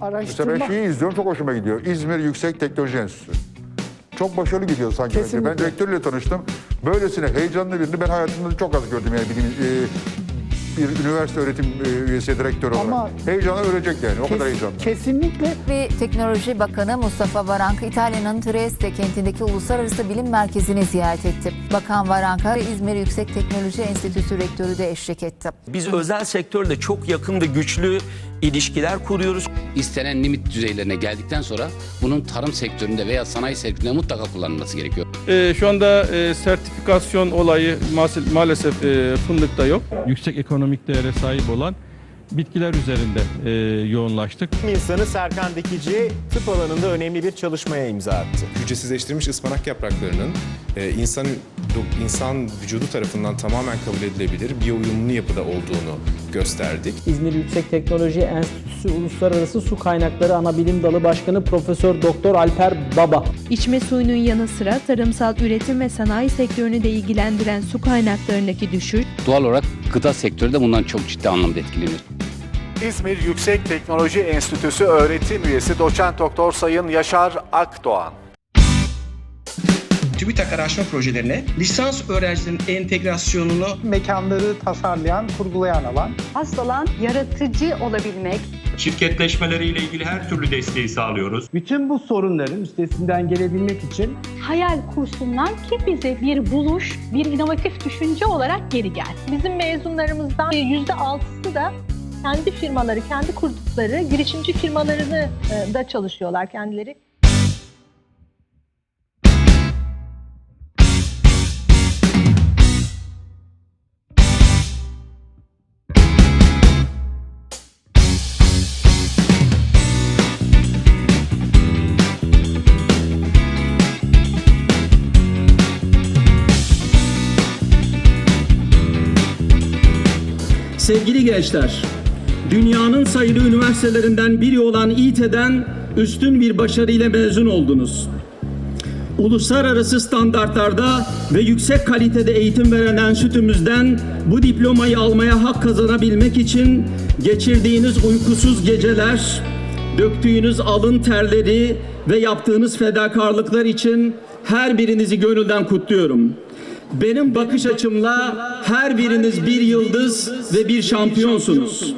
Mesela araştırma ben şeyi izliyorum çok hoşuma gidiyor. İzmir Yüksek Teknoloji Enstitüsü. Çok başarılı gidiyor sanki. bence. Ben Kesinlikle. rektörle tanıştım. Böylesine heyecanlı birini ben hayatımda çok az gördüm yani bilim, e, bir üniversite öğretim e, üyesi direktör olarak. Ama- Heyecanla ölecek yani o kadar heyecanlı. kesinlikle ve Teknoloji Bakanı Mustafa Varank, İtalya'nın Trieste kentindeki Uluslararası Bilim Merkezi'ni ziyaret etti. Bakan Varanka, İzmir Yüksek Teknoloji Enstitüsü Rektörü de eşlik etti. Biz özel sektörle çok yakın ve güçlü ilişkiler kuruyoruz. istenen limit düzeylerine geldikten sonra bunun tarım sektöründe veya sanayi sektöründe mutlaka kullanılması gerekiyor. Ee, şu anda e, sertifikasyon olayı ma- maalesef e, fındıkta yok. Yüksek ekonomik değere sahip olan bitkiler üzerinde e, yoğunlaştık. İnsanı Serkan Dikici tıp alanında önemli bir çalışmaya imza attı. hücresizleştirilmiş ıspanak yapraklarının e, insan insan vücudu tarafından tamamen kabul edilebilir biyouyumlu yapıda olduğunu gösterdik. İzmir Yüksek Teknoloji Enstitüsü Uluslararası Su Kaynakları Anabilim Dalı Başkanı Profesör Doktor Alper Baba. İçme suyunun yanı sıra tarımsal üretim ve sanayi sektörünü de ilgilendiren su kaynaklarındaki düşüş, Doğal olarak gıda sektörü de bundan çok ciddi anlamda etkileniyor. İzmir Yüksek Teknoloji Enstitüsü öğretim üyesi doçent doktor Sayın Yaşar Akdoğan. TÜBİTAK araştırma projelerine lisans öğrencilerin entegrasyonunu mekanları tasarlayan, kurgulayan alan. asıl olan yaratıcı olabilmek, şirketleşmeleriyle ilgili her türlü desteği sağlıyoruz. Bütün bu sorunların üstesinden gelebilmek için hayal kursunlar ki bize bir buluş, bir inovatif düşünce olarak geri gelsin. Bizim mezunlarımızdan %6'sı da kendi firmaları, kendi kurdukları girişimci firmalarını e, da çalışıyorlar kendileri. Sevgili gençler, dünyanın sayılı üniversitelerinden biri olan İT'den üstün bir başarıyla mezun oldunuz. Uluslararası standartlarda ve yüksek kalitede eğitim veren enstitümüzden bu diplomayı almaya hak kazanabilmek için geçirdiğiniz uykusuz geceler, döktüğünüz alın terleri ve yaptığınız fedakarlıklar için her birinizi gönülden kutluyorum. Benim bakış açımla her biriniz bir yıldız ve bir şampiyonsunuz.